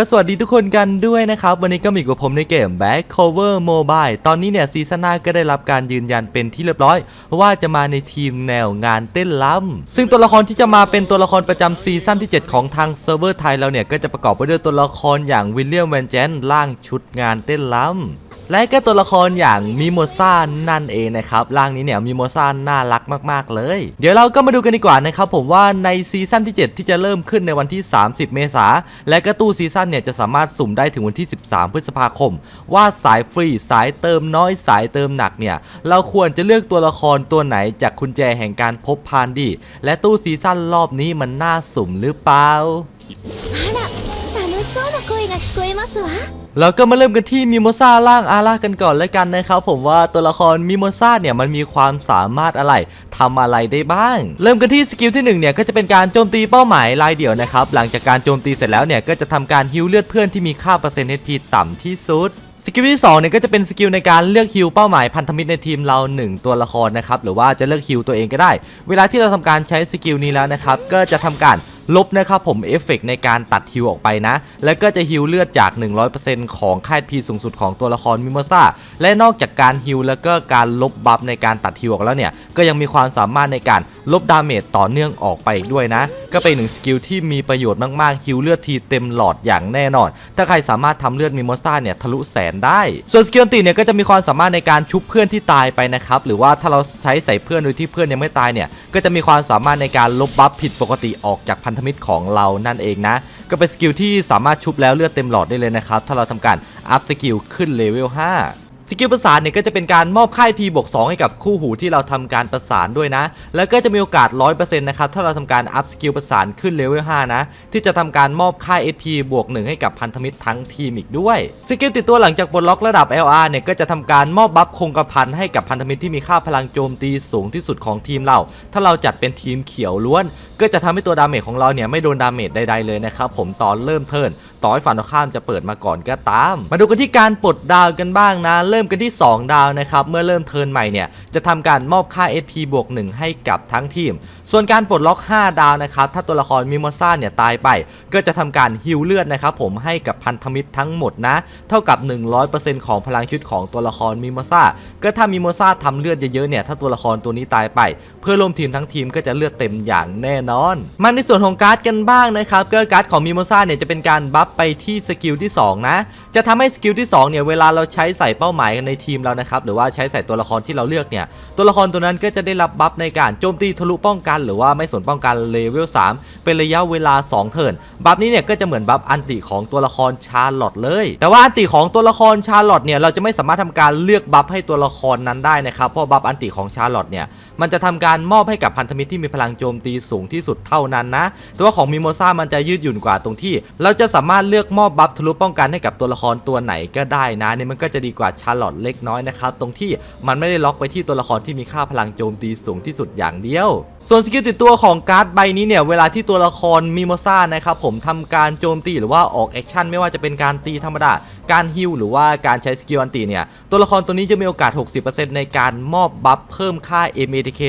ก็สวัสดีทุกคนกันด้วยนะครับ วันนี้ก็มีกับผมในเกม Back Cover Mobile ตอนนี้เนี่ยซีซั่นหน้าก็ได้รับการยืนยันเป็นที่เรียบร้อย ว่าจะมาในทีมแนวงานเต้นล้ำซึ่งตัวละครที่จะมาเป็นตัวละครประจำซีซั่นที่ 7 ของทางเซิร์ฟเวอร์ไทยเราเนี่ย ก็จะประกอบไปด้วยตัวละครอย่างวิลเลียมแวนเจนร่างชุดงานเต้นล้ำ และก็ตัวละครอย่างมิโมซ่านั่นเองนะครับร่างนี้เนี่ยมิโมซ่าน่ารักมากๆเลย เดี๋ยวเราก็มาดูกันดีกว่านะครับผมว่าในซีซั่นที่ 7 ที่จะเริ่มขึ้นในวันที่ 30 เมษาและก็ตู้ซีซั่นเนี่ยจะสามารถสุ่มได้ถึงวันที่ 13 พฤษภาคม ว่าสายฟรีสายเติมน้อยสายเติมหนักเนี่ย เราควรจะเลือกตัวละครตัวไหนจากคุณแจแห่งการพบพานดี และตู้ซีซั่นรอบนี้มันน่าสุ่มหรือเปล่า あら楽しそうな声が聞こえますわ เราก็มาเริ่มกันที่มิโมซาร่างอาร่ากันก่อนเลยกันนะครับผมว่าตัวละครมิโมซ่าเนี่ยมันมีความสามารถอะไรทำอะไรได้บ้าง เริ่มกันที่สกิลที่หนึ่งเนี่ยก็จะเป็นการโจมตีเป้าหมายรายเดี่ยวนะครับหลังจากการโจมตีเสร็จแล้วเนี่ยก็จะทำการฮิวเลือดเพื่อนที่มีค่าเปอร์เซ็นต์ HP ต่ำที่สุดสกิลที่2เนี่ยก็จะเป็นสกิลในการเลือกฮิวเป้าหมายพันธมิตรในทีมเรา 1 ตัวละครนะครับหรือว่าจะเลือกฮิวตัวเองก็ได้ เวลาที่เราทำการใช้สกิลนี้แล้วนะครับก็จะทำการ ลบนะครับผมเอฟเฟกในการตัดฮิวออกไปนะ แล้วก็จะฮิวเลือดจาก 100%ของค่ายพีสูงสุดของตัวละครมิโมซ่าและนอกจากการฮิวแล้วก็การลบบัฟในการตัดฮิวออกแล้วเนี่ย ก็ยังมีความสามารถในการลบดาเมจต่อเนื่องออกไปอีกด้วยนะ ก็เป็นหนึ่งสกิลที่มีประโยชน์มาก ๆ ฮิวเลือดทีเต็มหลอดอย่างแน่นอน ถ้าใครสามารถทำเลือดมิโมซ่าเนี่ยทะลุแสนได้ ส่วนสกิลติเนี่ยก็จะมีความสามารถในการชุบเพื่อนที่ตายไปนะครับ หรือว่าถ้าเราใช้ใส่เพื่อนโดยที่เพื่อนยังไม่ตายเนี่ย ก็จะมีความสามารถในการลบบัฟผิดปกติออกจากพันธมิตรของเรานั่นเองนะ ก็เป็นสกิลที่สามารถชุบแล้วเลือดเต็มหลอดได้เลยนะครับ ถ้าเราทำการอัพสกิลขึ้นเลเวล5 สกิลประสานเนี่ยก็จะเป็นการมอบค่าย P บวก2ให้กับคู่หูที่เราทำการประสานด้วยนะ แล้วก็จะมีโอกาส 100%นะครับถ้าเราทำการอัพสกิลประสานขึ้นเลเวล5นะ ที่จะทำการมอบค่าย SP บวก1ให้กับพันธมิตรทั้งทีมอีกด้วยสกิลติดตัวหลังจากปลดล็อกระดับ LR เนี่ยก็จะทำการมอบบัฟคงกระพันให้กับพันธมิตรที่มีค่าพลังโจมตีสูงที่สุดของทีมเรา ถ้าเราจัดเป็นทีมเขียวล้วน ก็จะทำให้ตัวดาเมจของเราเนี่ยไม่โดนดาเมจใดๆเลยนะครับผมตอนเริ่มเทิร์นต่อให้ฝั่งตรงข้ามจะเปิดมาก่อนก็ตาม มาดูกันที่การปลดดาวกันบ้างนะเริ่มกันที่ 2 ดาวนะครับ เมื่อเริ่มเทิร์นใหม่เนี่ยจะทำการมอบค่า SP บวก1ให้กับทั้งทีม ส่วนการปลดล็อก 5 ดาวนะครับ ถ้าตัวละครมิโมซ่าเนี่ยตายไป ก็จะทำการฮิวเลือดนะครับผมให้กับพันธมิตรทั้งหมดนะ เท่ากับ 100%ของพลังชีวิตของตัวละครมิโมซ่าก็ถ้ามิโมซ่าทำเลือดเยอะๆเนี่ยถ้าตัวละครตัวนี้ตายไป เพื่อร่วมทีมทั้งทีมก็จะเลือดเต็มอย่างแน่นอน มาในส่วนของการ์ดกันบ้างนะครับก็การ์ดของมิโมซ่าเนี่ยจะเป็นการบัฟไปที่สกิลที่สองนะจะทำให้สกิลที่สองเนี่ยเวลาเราใช้ใส่เป้าหมายกันในทีมเรานะครับหรือว่าใช้ใส่ตัวละครที่เราเลือกเนี่ยตัวละครตัวนั้นก็จะได้รับบัฟในการโจมตีทะลุป้องกัน หรือว่าไม่สนป้องกันเลเวล3เป็นระยะเวลา 2 เทิร์นบัฟนี้เนี่ยก็จะเหมือนบัฟอันติของตัวละครชาร์ลอตเลย แต่ว่าอันติของตัวละครชาร์ลอตเนี่ยเราจะไม่สามารถทำการเลือกบัฟให้ตัวละครนั้นได้นะครับเพราะบัฟอันติของชาร์ลอตเนี่ยมันจะทำการมอบให้กับพันธมิตรที่มีพลังโจมตีสูงที่สุดเท่านั้นนะแต่ว่าของมิโมซ่ามันจะยืดหยุ่นกว่าตรงที่ เราจะสามารถเลือกมอบบัฟทะลุป้องกันให้กับตัวละครตัวไหนก็ได้นะนี่มันก็จะดีกว่าชาร์ลอตเล็กน้อยนะครับตรงที่มันไม่ได้ล็อกไปที่ตัวละครที่มีค่าพลังโจมตีสูงที่สุดอย่างเดียว ส่วนสกิลติดตัวของการ์ดใบนี้เนี่ยเวลาที่ตัวละครมิโมซ่านะครับผมทำการโจมตีหรือว่าออกแอคชั่นไม่ว่าจะเป็นการตีธรรมดาการฮิลหรือว่าการใช้สกิลอันตีเนี่ยตัวละครตัวนี้จะมีโอกาส 60%ในการมอบบัฟเพิ่มค่า MATK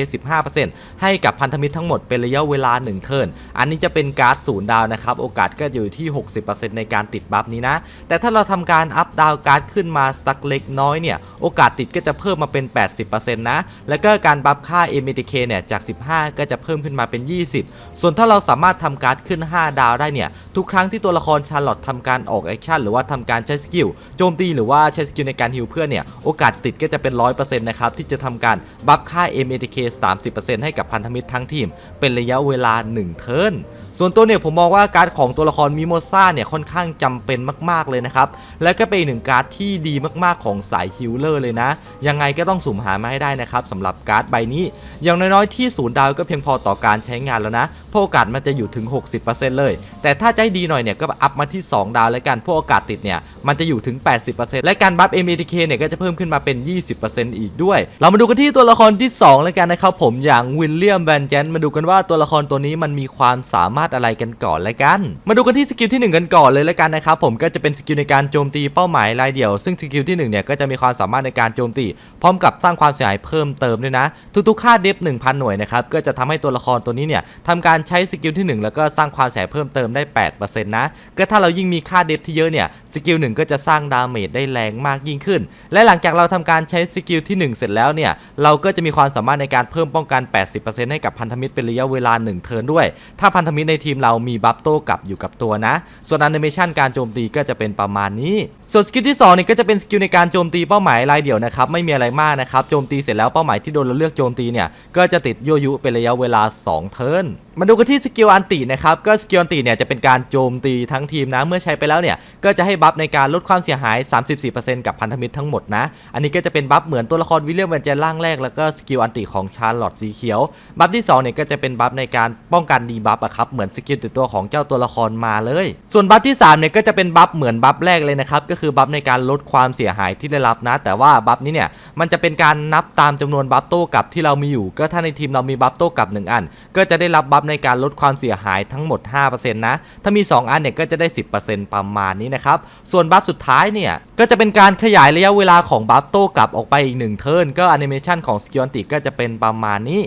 15%ให้กับพันธมิตรทั้งหมดเป็นระยะเวลา 1 เทิร์นอันนี้จะเป็นการ์ดศูนย์ดาวนะครับโอกาสก็อยู่ที่ 60%ในการติดบัฟนี้นะ แต่ถ้าเราทำการอัพดาวการ์ดขึ้นมาสักเล็กน้อยเนี่ยโอกาสติดก็จะเพิ่มมาเป็น 80%นะ แล้วก็การบัฟค่า MATK เนี่ยจาก 15 ก็จะเพิ่มขึ้นมาเป็น 20 ส่วนถ้าเราสามารถทำการ์ดขึ้น 5 ดาวได้เนี่ยทุกครั้งที่ตัวละครชาร์ลอตทำการออกแอคชั่นหรือว่าทำการใช้สกิลโจมตีหรือว่าใช้สกิลในการฮิลเพื่อนเนี่ยโอกาสติดก็จะเป็น 100%นะครับที่จะทำการบัฟค่า MATK 30%ให้กับพันธมิตรทั้งทีม เป็นระยะเวลา 1 เทิร์น ส่วนตัวเนี่ยผมมองว่าการ์ดของตัวละครมิโมซ่าเนี่ยค่อนข้างจำเป็นมาก ๆเลยนะครับ และก็เป็นอีกหนึ่งการ์ดที่ดีมากๆของสายฮิลเลอร์เลยนะ ยังไงก็ต้องสุ่มหามาให้ได้นะครับสำหรับการ์ดใบนี้ อย่างน้อยๆที่ศูนย์ดาวก็เพียงพอต่อการใช้งานแล้วนะพราะโอกาสมันจะอยู่ถึง 60%เลย แต่ถ้าให้ดีหน่อยเนี่ยก็อัพมาที่ 2 ดาวแล้วกันพราะโอกาสติดเนี่ยมันจะอยู่ถึง 80%และการบัฟ MATK เนี่ยก็จะเพิ่มขึ้นมาเป็น 20%อีกด้วย เรามาดูกันที่ตัวละครที่2แล้วกันนะครับผมอย่างวิลเลียมแวนเจนมาดูกันว่าตัวละครตัวนี้มันมีความสามารถถอะไรกันก่อนละกัน มาดูกันที่สกิลที่หนึ่งกันก่อนเลยละกันนะครับผมก็จะเป็นสกิลในการโจมตีเป้าหมายรายเดี่ยว ซึ่งสกิลที่หนึ่งเนี่ยก็จะมีความสามารถในการโจมตี พร้อมกับสร้างความเสียหายเพิ่มเติมด้วยนะ ทุกๆค่าเดฟ1,000 หน่วยนะครับก็จะทำให้ตัวละครตัวนี้เนี่ยทำการใช้สกิลที่หนึ่งแล้วก็สร้างความเสียหายเพิ่มเติมได้8%นะก็ถ้าเรายิ่งมีค่าเดฟที่เยอะเนี่ยสกิลหนึ่งก็จะสร้างดาเมจได้แรงมากยิ่งขึ้น และหลังจากเราทำการใช้สกิลที่หนึ่งเสร็จแล้วเนี่ยเราก็จะมีความสามารถในการเพิ่มป้องกัน 80%ให้กับพันธมิตรเป็นระยะเวลา 1 เทิร์นด้วย ถ้าพันธมิตรในทีมเรามีบัฟโต้กลับอยู่กับตัวนะ ส่วนแอนิเมชันการโจมตีก็จะเป็นประมาณนี้ ส่วนสกิลที่2เนี่ยก็จะเป็นสกิลในการโจมตีเป้าหมายรายเดี่ยวนะครับไม่มีอะไรมากนะครับโจมตีเสร็จแล้วเป้าหมายที่โดนเราเลือกโจมตีเนี่ยก็จะติดยั่วยุเป็นระยะเวลา 2 เทิร์นมาดูกันที่สกิลอันตินะครับ ก็สกิลอันติเนี่ยจะเป็นการโจมตีทั้งทีมนะ เมื่อใช้ไปแล้วเนี่ย ก็จะให้บัฟในการลดความเสียหาย 34%กับพันธมิตรทั้งหมดนะ อันนี้ก็จะเป็นบัฟเหมือนตัวละครวิลเลียมแวนเจนล่างแรก แล้วก็สกิลอันติของชาร์ลอตสีเขียว บัฟที่2เนี่ยก็จะเป็นบัฟในการป้องกันดีบัฟอะครับ เหมือนสกิลติดตัวของเจ้าตัวละครมาเลย ส่วนบัฟที่3เนี่ยก็จะเป็นบัฟเหมือนบัฟแรกเลยนะครับ ก็คือบัฟในการลดความเสียหายที่ได้รับนะ แต่ว่าบัฟนี้เนี่ย มันจะเป็นการนับตามจำนวนบัฟโต้กลับที่เรามีอยู่ ก็ถ้าในทีมเรามีบัฟโต้กลับหนึ่งอัน ก็จะได้รับบัฟในการลดความเสียหายทั้งหมด 5%นะ ถ้ามี 2 อันเนี่ยก็จะได้ 10%ประมาณนี้นะครับ ส่วนบัฟสุดท้ายเนี่ย ก็จะเป็นการขยายระยะเวลาของบัฟโต้กลับออกไปอีก1เทิร์นก็แอนิเมชันของสกิลติก็จะเป็นประมาณนี้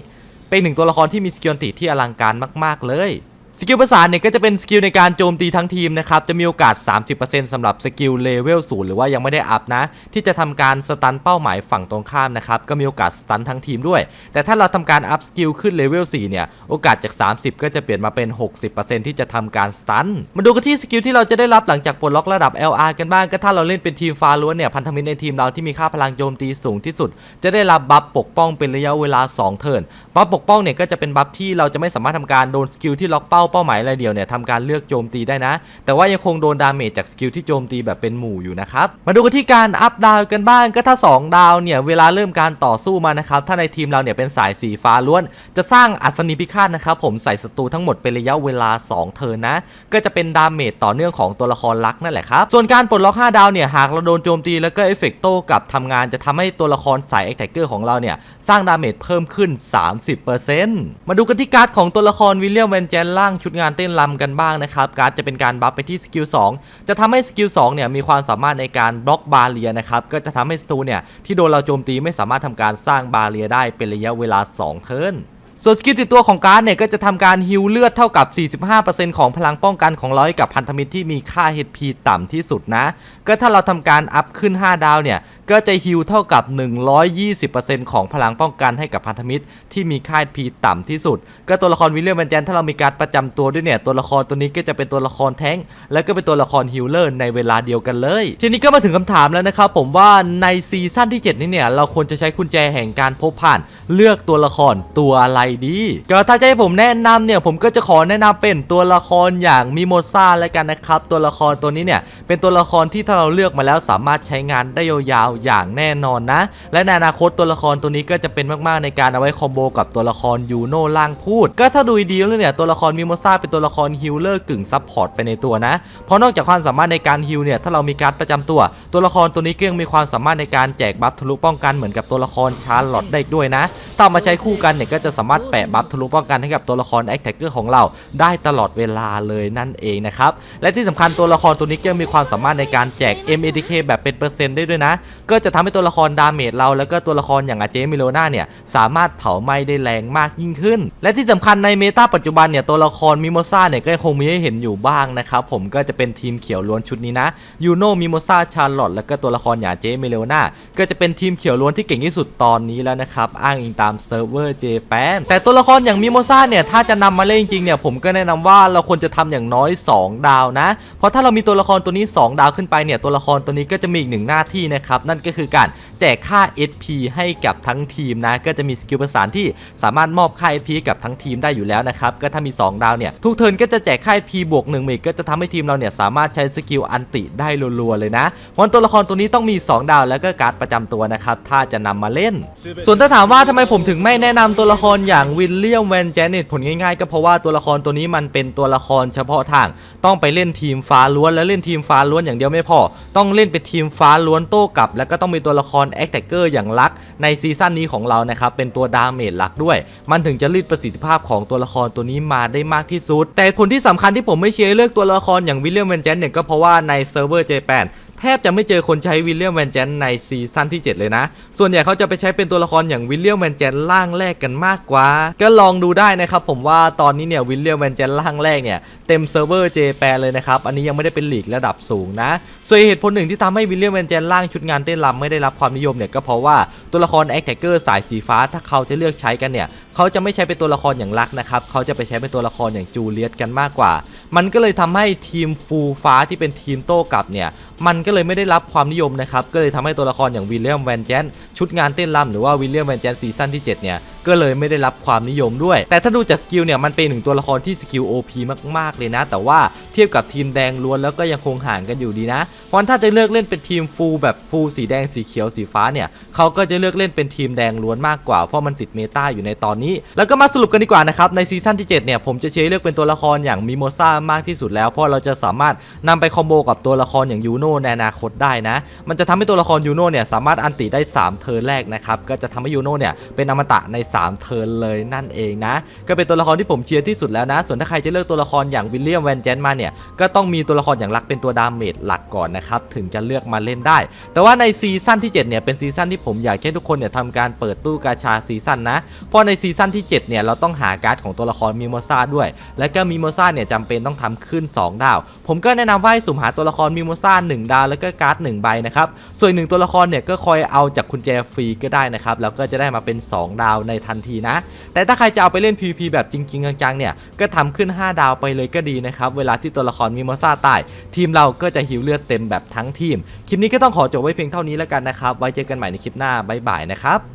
เป็นหนึ่งตัวละครที่มีสกิลติที่อลังการมาก ๆ เลย สกิลประสานเนี่ยก็จะเป็นสกิลในการโจมตีทั้งทีมนะครับ จะมีโอกาส 30%สำหรับสกิลเลเวล0หรือว่ายังไม่ได้อัพนะ ที่จะทำการสตันเป้าหมายฝั่งตรงข้ามนะครับ ก็มีโอกาสสตันทั้งทีมด้วย แต่ถ้าเราทำการอัพสกิลขึ้นเลเวล4เนี่ย โอกาสจาก 30 ก็จะเปลี่ยนมาเป็น 60%ที่จะทำการสตัน มาดูกันที่สกิลที่เราจะได้รับหลังจากปลดล็อกระดับ LR กันบ้าง ก็ถ้าเราเล่นเป็นทีมฟาล้วนเนี่ย พันธมิตรในทีมเราที่มีค่าพลังโจมตีสูงที่สุด จะได้รับบัฟปกป้องเป็นระยะเวลา 2 เทิร์น บัฟปกป้องเนี่ยก็จะเป็นบัฟที่เราจะไม่สามารถทำการโดนสกิลที่ล็อกเป้าเป้าหมายรายเดียวเนี่ยทำการเลือกโจมตีได้นะ แต่ว่ายังคงโดนดาเมจจากสกิลที่โจมตีแบบเป็นหมู่อยู่นะครับ มาดูกันที่การอัพดาวกันบ้างก็ถ้า 2 ดาวเนี่ยเวลาเริ่มการต่อสู้มานะครับถ้าในทีมเราเนี่ยเป็นสายสีฟ้าล้วน จะสร้างอัศนีพิฆาตนะครับผมใส่ศัตรูทั้งหมดเป็นระยะเวลา 2 เทิร์นนะ ก็จะเป็นดาเมจต่อเนื่องของตัวละครลักนั่นแหละครับส่วนการปลดล็อก5ดาวเนี่ยหากเราโดนโจมตีแล้วก็เอฟเฟกโต้กับทำงานจะทำให้ตัวละครสายแอคแทกเกอร์ของเราเนี่ยสร้างดาเมจเพิ่มขึ้น 30%มาดูกันที่การ์ดของตัวละครวิลเลียมแวนเจนล่างชุดงานเต้นรำกันบ้างนะครับ การ์ดจะเป็นการบัฟไปที่สกิล2จะทำให้สกิล2เนี่ยมีความสามารถในการบล็อกบาเรียนะครับ ก็จะทำให้ศัตรูเนี่ยที่โดนเราโจมตีไม่สามารถทำการสร้างบาเรียได้เป็นระยะเวลา 2 เทิร์น ส่วนสกิลติดตัวของการ์ดเนี่ยก็จะทำการฮิลเลือดเท่ากับ 45%ของพลังป้องกันของราให้กับพันธมิตรที่มีค่า HP ต่ำที่สุดนะ ก็ถ้าเราทำการอัพขึ้น 5 ดาวเนี่ย ก็จะฮิลเท่ากับ 120%ของพลังป้องกันให้กับพันธมิตรที่มีค่า HP ต่ำที่สุด ก็ตัวละครวิลเลียมแวนแจนถ้าเรามีการดประจำตัวด้วยเนี่ย ตัวละครตัวนี้ก็จะเป็นตัวละครแท้ง แล้วก็เป็นตัวละครฮิลเลอร์ในเวลาเดียวกันเลย ทีนี้ก็มาถึงคำถามแล้วนะครับผมว่าในซีซั่นที่ 7 นี้เนี่ยเราควรจะใช้กุญแจแห่งการพบผ่านเลือกตัวละครตัวอะไรดี ก็ถ้าจะให้ผมแนะนำเนี่ยผมก็จะขอแนะนำเป็นตัวละครอย่างมิโมซ่าแล้วกันนะครับ ตัวละครตัวนี้เนี่ยเป็นตัวละครที่ถ้าเราเลือกมาแล้วสามารถใช้งานได้ยาวๆอย่างแน่นอนนะ และในอนาคตตัวละครตัวนี้ก็จะเป็นมากๆในการเอาไว้คอมโบกับตัวละครยูโน่ล่างพูด ก็ถ้าดูดีแล้วเนี่ยตัวละครมิโมซ่าเป็นตัวละครฮิลเลอร์กึ่งซับพอร์ตไปในตัวนะ เพราะนอกจากความสามารถในการฮิลเนี่ยถ้าเรามีการดประจำตัว ตัวละครตัวนี้ก็ยังมีความสามารถในการแจกบัฟทะลุป้องกันเหมือนกับตัวละครชาร์ลอตได้อีกด้วยนะถ้าเอามาใช้คู่กันเนี่ยก็จะสามารถแปะบัฟทะลุป้องกันให้กับตัวละครแอคแท็กเกอร์ของเราได้ตลอดเวลาเลยนั่นเองนะครับ และที่สำคัญตัวละครตัวนี้ก็ยังมีความสามารถในการแจก MADK แบบเป็นเปอร์เซ็นต์ได้ด้วยนะ ก็จะทำให้ตัวละครดาเมจเรา แล้วก็ตัวละครอย่างอาเจมิโลนาเนี่ยสามารถเผาไหม้ได้แรงมากยิ่งขึ้น และที่สำคัญในเมตาปัจจุบันเนี่ยตัวละครมิโมซ่าเนี่ยก็คงมีให้เห็นอยู่บ้างนะครับผมก็จะเป็นทีมเขียวล้วนชุดนี้นะยูโนมิโมซ่าชาร์ลอตแล้วก็ตัวละครอย่างเจมิโลนาก็จะเป็นทีมเขียวล้วนที่เก่งที่สุดตอนนี้แล้วนะครับอ้างอิงตามเซิร์ฟเวอร์เจแปนแต่ตัวละครอย่างมิโมซ่าเนี่ยถ้าจะนำมาเล่นจริงๆเนี่ยผมก็แนะนำว่าเราควรจะทำอย่างน้อย 2 ดาวนะ เพราะถ้าเรามีตัวละครตัวนี้ 2 ดาวขึ้นไปเนี่ยตัวละครตัวนี้ก็จะมีอีกหนึ่งหน้าที่นะครับนั่นก็คือการแจกค่า SP ให้กับทั้งทีมนะก็จะมีสกิลประสานที่สามารถมอบค่า SP กับทั้งทีมได้อยู่แล้วนะครับก็ถ้ามี 2 ดาวเนี่ยทุกเทิร์นก็จะแจกค่า SP บวก1มิกก็จะทำให้ทีมเราเนี่ยสามารถใช้สกิลอันติได้รัวๆเลยนะเพราะตัวละครตัวนี้ต้องมี 2 ดาวแล้วก็การ์ดประจำตัวนะครับถ้าจะนำมาเล่น ส่วนถ้าถามว่าทำไมผมถึงไม่แนะนำตัวละครอยอย่างวิลเลียมแวนแจเนตผลง่ายๆ ก็เพราะว่าตัวละครตัวนี้มันเป็นตัวละครเฉพาะทาง ต้องไปเล่นทีมฟ้าล้วนและเล่นทีมฟ้าล้วนอย่างเดียวไม่พอ ต้องเล่นเป็นทีมฟ้าล้วนโต้กลับ แล้วก็ต้องมีตัวละครแอคแทกเกอร์อย่างลักในซีซั่นนี้ของเรานะครับเป็นตัวดาเมจหลักด้วย มันถึงจะรีดประสิทธิภาพของตัวละครตัวนี้มาได้มากที่สุด แต่ผลที่สำคัญที่ผมไม่เชียร์เลือกตัวละครอย่างวิลเลียมแวนแจเนี่ยก็เพราะว่าในเซิร์ฟเวอร์เจแปน ทบจะไม่เจอคนใช้วิลเลียมแวนแจนในซีซั่นที่ 7 เลยนะ ส่วนใหญ่เขาจะไปใช้เป็นตัวละครอย่างวิลเลียมแวนแจนล่างแรกกันมากกว่า ก็ลองดูได้นะครับผมว่าตอนนี้เนี่ยวิลเลียมแวนแจนล่างแรกเนี่ยเต็มเซิร์ฟเวอร์เจแปนเลยนะครับ อันนี้ยังไม่ได้เป็นหลีกระดับสูงนะ ส่วนเหตุผลหนึ่งที่ทำให้วิลเลียมแวนแจนล่างชุดงานเต้นรำไม่ได้รับความนิยมเนี่ยก็เพราะว่าตัวละครแอคแท็กเกอร์สายสีฟ้าถ้าเขาจะเลือกใช้กันเนี่ย เขาจะไม่ใช้เป็นตัวละครอย่างลักนะครับเขาจะไปใช้เป็นตัวละครอย่างจูเลียตกันมากกว่า มันก็เลยทำให้ทีมฟูฟ้าที่เป็นทีมโต้กลับเนี่ยมันก็เลยไม่ได้รับความนิยมนะครับก็เลยทำให้ตัวละครอย่างวิลเลียมแวนเจนชุดงานเต้นรำหรือว่าวิลเลียมแวนเจนซีซั่นที่7เนี่ย ก็เลยไม่ได้รับความนิยมด้วย แต่ถ้าดูจากสกิลเนี่ยมันเป็นหนึ่งตัวละครที่สกิล OP มากๆเลยนะ แต่ว่าเทียบกับทีมแดงล้วนแล้วก็ยังคงห่างกันอยู่ดีนะเพราะถ้าจะเลือกเล่นเป็นทีมฟูลแบบฟูลสีแดงสีเขียวสีฟ้าเนี่ยเขาก็จะเลือกเล่นเป็นทีมแดงล้วนมากกว่าเพราะมันติดเมตาอยู่ในตอนนี้ แล้วก็มาสรุปกันดีกว่านะครับในซีซั่นที่7เนี่ยผมจะเชียร์เลือกเป็นตัวละครอย่างมิโมซ่ามากที่สุดแล้วเพราะเราจะสามารถนำไปคอมโบกับตัวละครอย่างยูโน่ในอนาคตได้นะ มันจะทำให้ตัวละครยูโน่เนี่ยสามารถอันติได้ 3 เทิร์นแรกนะครับก็จะทำให้ยูโน่เนี่ยเป็นอมตะใน3 เทิร์นเลยนั่นเองนะ ก็เป็นตัวละครที่ผมเชียร์ที่สุดแล้วนะ ส่วนถ้าใครจะเลือกตัวละครอย่างวิลเลียมแวนแจนมาเนี่ยก็ต้องมีตัวละครอย่างลักเป็นตัวดาเมจหลักก่อนนะครับถึงจะเลือกมาเล่นได้ แต่ว่าในซีซั่นที่7เนี่ยเป็นซีซั่นที่ผมอยากให้ทุกคนเนี่ยทำการเปิดตู้กาชาซีซั่นนะเพราะในซีซั่นที่7เนี่ยเราต้องหาการ์ดของตัวละครมิโมซาด้วย และก็มิโมซาเนี่ยจำเป็นต้องทำขึ้น 2 ดาว ผมก็แนะนำว่าให้สุ่มหาตัวละครมิโมซ่า1ดาวแล้วก็การ์ด1ใบนะครับส่วนหนึ่งตัวละครเนี่ยก็คอยเอาจากกุญแจฟรีก็ได้นะครับแล้วก็จะได้มาเป็น 2 ดาวในทันทีนะ แต่ถ้าใครจะเอาไปเล่น PVP แบบจริง ๆ จังๆ เนี่ย ก็ทำขึ้น 5 ดาวไปเลยก็ดีนะครับ เวลาที่ตัวละครมีมอซ่าตาย ทีมเราก็จะหิวเลือดเต็มแบบทั้งทีม คลิปนี้ก็ต้องขอจบไว้เพียงเท่านี้แล้วกันนะครับ ไว้เจอกันใหม่ในคลิปหน้าบ๊ายบายนะครับ